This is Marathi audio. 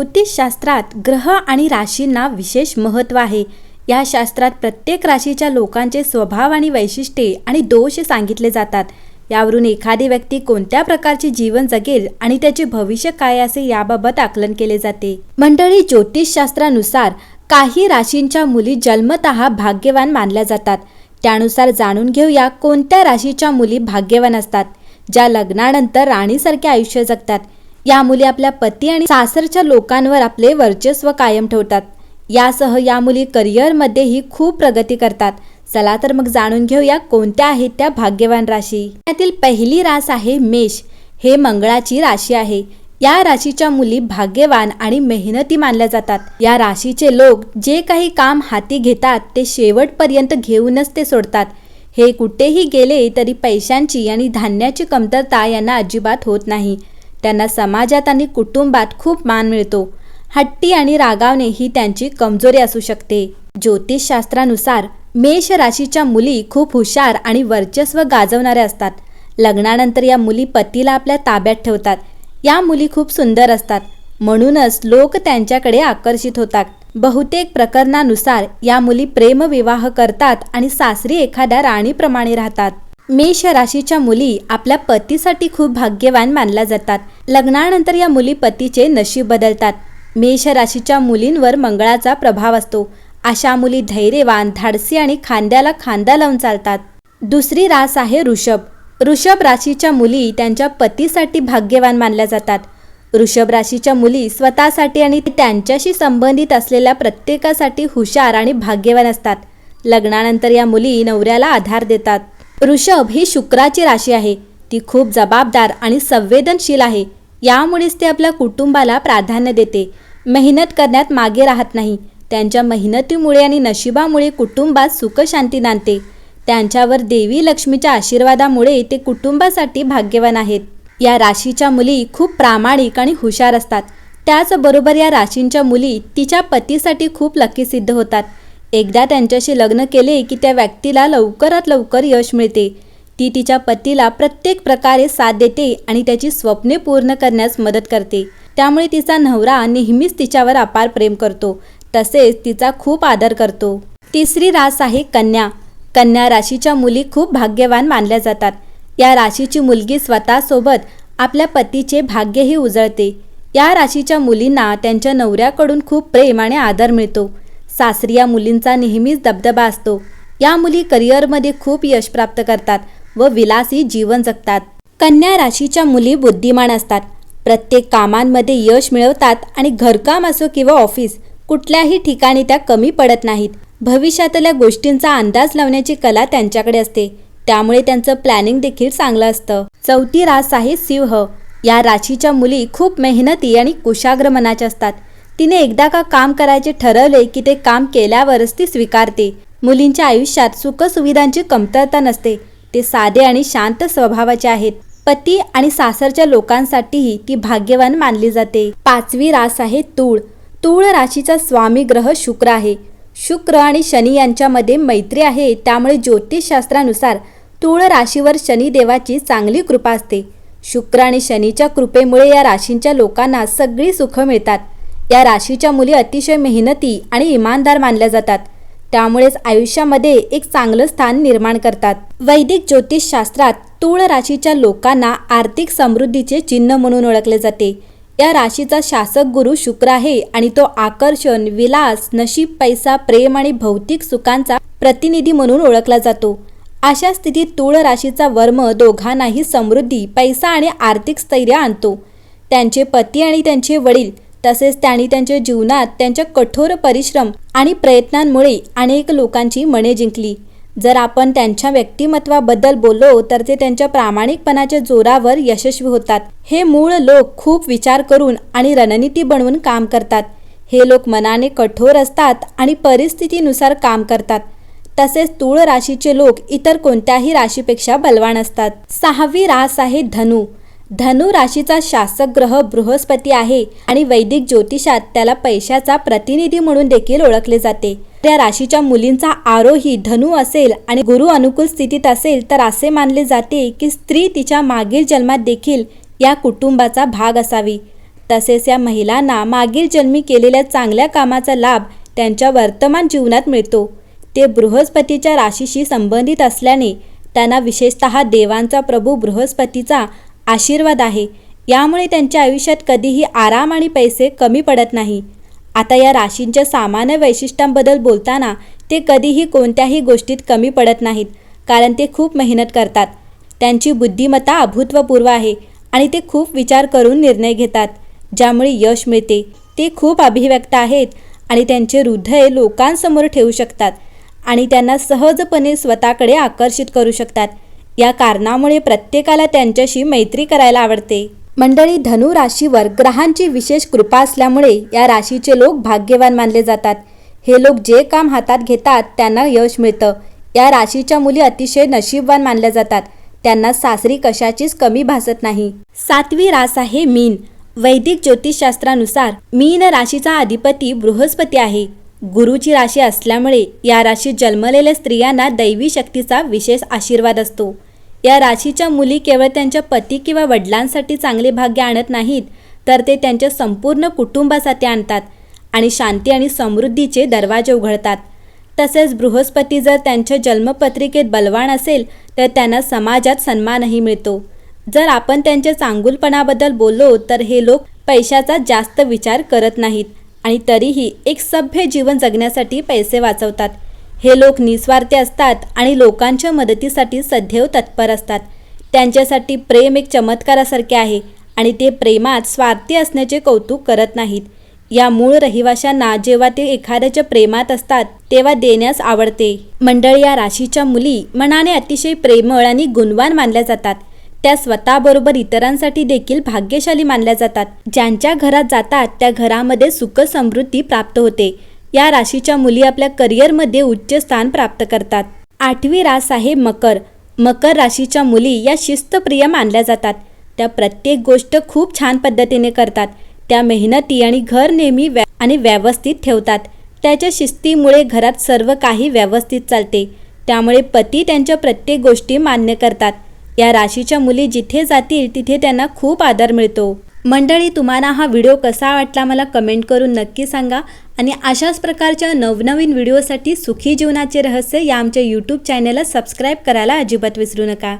ज्योतिषशास्त्रात ग्रह आणि राशींना विशेष महत्त्व आहे. या शास्त्रात प्रत्येक राशीच्या लोकांचे स्वभाव आणि वैशिष्ट्ये आणि दोष सांगितले जातात. यावरून एखादी व्यक्ती कोणत्या प्रकारचे जीवन जगेल आणि त्याचे भविष्य काय असे याबाबत आकलन केले जाते. मंडळी ज्योतिषशास्त्रानुसार काही राशींच्या मुली जन्मतः भाग्यवान मानल्या जातात. त्यानुसार जाणून घेऊया कोणत्या राशीच्या मुली भाग्यवान असतात ज्या लग्नानंतर राणीसारखे आयुष्य जगतात. या मुली आपल्या पती आणि सासरच्या लोकांवर आपले वर्चस्व कायम ठेवतात. यासह या मुली करिअरमध्येही खूप प्रगती करतात. चला तर मग जाणून घेऊया कोणत्या आहेत त्या भाग्यवान राशी. त्यातील पहिली रास आहे मेष. हे मंगळाची राशी आहे. या राशीच्या मुली भाग्यवान आणि मेहनती मानल्या जातात. या राशीचे लोक जे काही काम हाती घेतात ते शेवटपर्यंत घेऊनच ते सोडतात. हे कुठेही गेले तरी पैशांची आणि धान्याची कमतरता यांना अजिबात होत नाही. त्यांना समाजात आणि कुटुंबात खूप मान मिळतो. हट्टी आणि रागावणे ही त्यांची कमजोरी असू शकते. ज्योतिषशास्त्रानुसार मेष राशीच्या मुली खूप हुशार आणि वर्चस्व गाजवणाऱ्या असतात. लग्नानंतर या मुली पतीला आपल्या ताब्यात ठेवतात. या मुली खूप सुंदर असतात. म्हणूनच लोक त्यांच्याकडे आकर्षित होतात. बहुतेक प्रकरणानुसार या मुली प्रेमविवाह करतात आणि सासरी एखाद्या राणीप्रमाणे राहतात. मेष राशीच्या मुली आपल्या पतीसाठी खूप भाग्यवान मानल्या जातात. लग्नानंतर या मुली पतीचे नशीब बदलतात. मेष राशीच्या मुलींवर मंगळाचा प्रभाव असतो. अशा मुली धैर्यवान धाडसी आणि खांद्याला खांदा लावून चालतात. दुसरी रास आहे ऋषभ. ऋषभ राशीच्या मुली त्यांच्या पतीसाठी भाग्यवान मानल्या जातात. ऋषभ राशीच्या मुली स्वतःसाठी आणि त्यांच्याशी संबंधित असलेल्या प्रत्येकासाठी हुशार आणि भाग्यवान असतात. लग्नानंतर या मुली नवऱ्याला आधार देतात. ऋषभ ही शुक्राची राशी आहे. ती खूप जबाबदार आणि संवेदनशील आहे. यामुळेच ते आपल्या कुटुंबाला प्राधान्य देते. मेहनत करण्यात मागे राहत नाही. त्यांच्या मेहनतीमुळे आणि नशिबामुळे कुटुंबात सुखशांती नांदते. त्यांच्यावर देवी लक्ष्मीच्या आशीर्वादामुळे ते कुटुंबासाठी भाग्यवान आहेत. या राशीच्या मुली खूप प्रामाणिक आणि हुशार असतात. त्याचबरोबर या राशींच्या मुली तिच्या पतीसाठी खूप लकी सिद्ध होतात. एकदा त्यांच्याशी लग्न केले की त्या व्यक्तीला लवकरात लवकर यश मिळते. ती तिच्या पतीला प्रत्येक प्रकारे साथ देते आणि त्याची स्वप्ने पूर्ण करण्यास मदत करते. त्यामुळे तिचा नवरा नेहमीच तिच्यावर अपार प्रेम करतो. तसेच तिचा खूप आदर करतो. तिसरी रास आहे कन्या. कन्या राशीच्या मुली खूप भाग्यवान मानल्या जातात. या राशीची मुलगी स्वतःसोबत आपल्या पतीचे भाग्यही उजळते. या राशीच्या मुलींना त्यांच्या नवऱ्याकडून खूप प्रेम आणि आदर मिळतो. सासरी या मुलींचा नेहमीच दबदबा असतो. या मुली करिअरमध्ये खूप यश प्राप्त करतात व विलासी जीवन जगतात. कन्या राशीच्या मुली बुद्धिमान असतात. प्रत्येक कामांमध्ये यश मिळवतात आणि घरकाम असो किंवा ऑफिस कुठल्याही ठिकाणी त्या कमी पडत नाहीत. भविष्यातल्या गोष्टींचा अंदाज लावण्याची कला त्यांच्याकडे असते. त्यामुळे त्यांचं प्लॅनिंग देखील चांगलं असतं. चौथी रास आहे सिंह. या राशीच्या मुली खूप मेहनती आणि कुशाग्र मनाच्या असतात. तिने एकदा का काम करायचे ठरवले की ते काम केल्यावरच ती स्वीकारते. मुलींच्या आयुष्यात सुखसुविधांची कमतरता नसते. ते साधे आणि शांत स्वभावाचे आहेत. पती आणि सासरच्या लोकांसाठीही ती भाग्यवान मानली जाते. पाचवी रास आहे तूळ. तूळ राशीचा स्वामी ग्रह शुक्र आहे. शुक्र आणि शनी यांच्यामध्ये मैत्री आहे त्यामुळे ज्योतिषशास्त्रानुसार तूळ राशीवर शनिदेवाची चांगली कृपा असते. शुक्र आणि शनीच्या कृपेमुळे या राशींच्या लोकांना सगळी सुख मिळतात. या राशीच्या मुली अतिशय मेहनती आणि इमानदार मानल्या जातात. त्यामुळेच आयुष्यामध्ये एक चांगलं स्थान निर्माण करतात. वैदिक ज्योतिषशास्त्रात तूळ राशीच्या लोकांना आर्थिक समृद्धीचे चिन्ह म्हणून ओळखले जाते. या राशीचा शासक गुरु शुक्र आहे आणि तो आकर्षण विलास नशीब पैसा प्रेम आणि भौतिक सुखांचा प्रतिनिधी म्हणून ओळखला जातो. अशा स्थितीत तूळ राशीचा वर्म दोघांनाही समृद्धी पैसा आणि आर्थिक स्थैर्य आणतो. त्यांचे पती आणि त्यांचे वडील तसेच त्यांनी त्यांच्या जीवनात त्यांच्या कठोर परिश्रम आणि प्रयत्नांमुळे अनेक लोकांची मने जिंकली. जर आपण त्यांच्या व्यक्तिमत्वाबद्दल बोललो तर ते त्यांच्या प्रामाणिकपणाच्या जोरावर यशस्वी होतात. हे मूळ लोक खूप विचार करून आणि रणनीती बनवून काम करतात. हे लोक मनाने कठोर असतात आणि परिस्थितीनुसार काम करतात. तसेच तूळ राशीचे लोक इतर कोणत्याही राशीपेक्षा बलवान असतात. सहावी रास आहे धनु. धनु राशीचा शासक ग्रह बृहस्पती आहे आणि वैदिक ज्योतिषात त्याला पैशाचा प्रतिनिधी म्हणून देखील ओळखले जाते. त्या राशीच्या मुलींचा आरोही धनु असेल आणि गुरु अनुकूल स्थितीत असेल तर असे मानले जाते की स्त्री तिच्या मागील जन्मात देखील या कुटुंबाचा भाग असावी. तसेच या महिलांना मागील जन्मी केलेल्या चांगल्या कामाचा लाभ त्यांच्या वर्तमान जीवनात मिळतो. ते बृहस्पतीच्या राशीशी संबंधित असल्याने त्यांना विशेषतः देवांचा प्रभू बृहस्पतीचा आशीर्वाद आहे. यामुळे त्यांच्या आयुष्यात कधीही आराम आणि पैसे कमी पडत नाही. आता या राशींच्या सामान्य वैशिष्ट्यांबद्दल बोलताना ते कधीही कोणत्याही गोष्टीत कमी पडत नाहीत कारण ते खूप मेहनत करतात. त्यांची बुद्धिमत्ता अभूतपूर्व आहे आणि ते खूप विचार करून निर्णय घेतात ज्यामुळे यश मिळते. ते खूप अभिव्यक्त आहेत आणि त्यांचे हृदय लोकांसमोर ठेवू शकतात आणि त्यांना सहजपणे स्वतःकडे आकर्षित करू शकतात. या कारणामुळे प्रत्येकाला त्यांच्याशी मैत्री करायला आवडते. मंडळी धनु राशीवर ग्रहांची विशेष कृपा असल्यामुळे या राशीचे लोक भाग्यवान मानले जातात. हे लोक जे काम हातात घेतात त्यांना यश मिळतं. या राशीच्या मुली अतिशय नशीबवान मानल्या जातात. त्यांना सासरी कशाचीच कमी भासत नाही. सातवी रास आहे मीन. वैदिक ज्योतिषशास्त्रानुसार मीन राशीचा अधिपती बृहस्पती आहे. गुरुची राशी असल्यामुळे या राशीत जन्मलेल्या स्त्रियांना दैवी शक्तीचा विशेष आशीर्वाद असतो. या राशीच्या मुली केवळ त्यांच्या पती किंवा वडिलांसाठी चांगले भाग्य आणत नाहीत तर ते त्यांच्या संपूर्ण कुटुंबासाठी आणतात आणि शांती आणि समृद्धीचे दरवाजे उघडतात. तसेच बृहस्पती जर त्यांच्या जन्मपत्रिकेत बलवान असेल तर त्यांना समाजात सन्मानही मिळतो. जर आपण त्यांच्या चांगुलपणाबद्दल बोललो तर हे लोक पैशाचा जास्त विचार करत नाहीत आणि तरीही एक सभ्य जीवन जगण्यासाठी पैसे वाचवतात. हे लोक निस्वार्थी असतात आणि लोकांच्या मदतीसाठी सदैव तत्पर असतात. त्यांच्यासाठी प्रेम एक चमत्कारासारखे आहे आणि ते प्रेमात स्वार्थी असण्याचे कौतुक करत नाहीत. या मूळ रहिवाशांना जेव्हा ते एखाद्याच्या प्रेमात असतात तेव्हा देण्यास आवडते. मंडळी या राशीच्या मुली मनाने अतिशय प्रेमळ आणि गुणवान मानल्या जातात. त्या स्वतःबरोबर इतरांसाठी देखील भाग्यशाली मानल्या जातात. ज्यांच्या घरात जातात त्या घरामध्ये सुख समृद्धी प्राप्त होते. या राशीच्या मुली आपल्या करिअरमध्ये उच्च स्थान प्राप्त करतात. आठवी रास आहे मकर. मकर राशीच्या मुली या शिस्तप्रिय मानल्या जातात. त्या प्रत्येक गोष्ट खूप छान पद्धतीने करतात. त्या मेहनती आणि घर नेहमी व्या आणि व्यवस्थित ठेवतात. त्याच्या शिस्तीमुळे घरात सर्व काही व्यवस्थित चालते. त्यामुळे पती त्यांच्या प्रत्येक गोष्टी मान्य करतात. या राशीच्या मुली जिथे जातील तिथे त्यांना खूप आदर मिळतो. मंडळी तुम्हाला हा व्हिडिओ कसा वाटला मला कमेंट करून नक्की सांगा. आणि अशाच प्रकारच्या नवनवीन व्हिडिओसाठी सुखी जीवनाचे रहस्य या आमच्या यूट्यूब चॅनलला सबस्क्राईब करायला अजिबात विसरू नका.